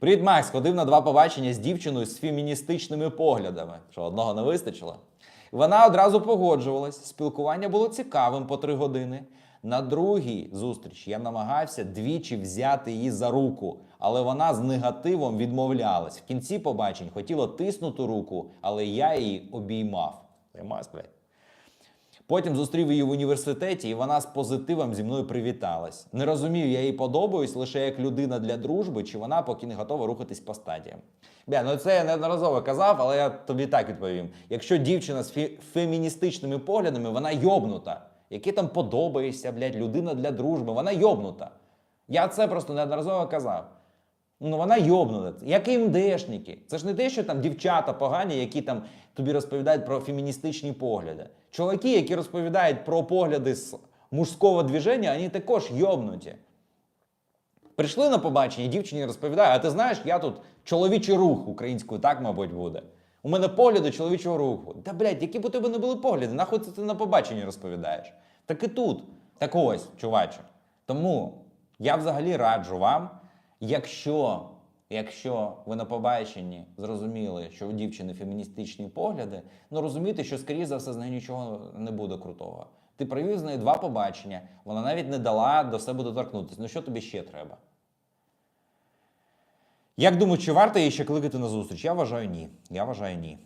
Привіт, Макс. Ходив на два побачення з дівчиною з феміністичними поглядами. Що одного не вистачило? Вона одразу погоджувалась. Спілкування було цікавим по три години. На другій зустрічі я намагався двічі взяти її за руку, але вона з негативом відмовлялась. В кінці побачень хотіла тиснути руку, але я її обіймав. Блядь. Потім зустрів її в університеті, і вона з позитивом зі мною привіталась. Не розумію, я їй подобаюсь лише як людина для дружби, чи вона поки не готова рухатись по стадіям. Бля, ну це я неодноразово казав, але я тобі так відповім. Якщо дівчина з фі- феміністичними поглядами, вона йобнута. Які там подобаєшся, блядь, людина для дружби, вона йобнута. Я це просто неодноразово казав. Ну, вона йобнута. Як і МДшники. Це ж не те, що там дівчата погані, які там тобі розповідають про феміністичні погляди. Чоловіки, які розповідають про погляди з мужського движення, вони також йобнуті. Прийшли на побачення, дівчині розповідає, а ти знаєш, я тут чоловічий рух українською, так, мабуть, буде. У мене погляди чоловічого руху. Та блядь, які б у тебе не були погляди, нахуй це ти на побаченні розповідаєш. Так і тут. Так ось, чуваче. Тому я взагалі раджу вам, якщо, якщо ви на побаченні зрозуміли, що у дівчини феміністичні погляди, ну розумійте, що, скоріше за все, з нею нічого не буде крутого. Ти провів з нею два побачення, вона навіть не дала до себе доторкнутися. Ну що тобі ще треба? Як думаю, чи варто її ще кликати на зустріч? Я вважаю ні. Я вважаю ні.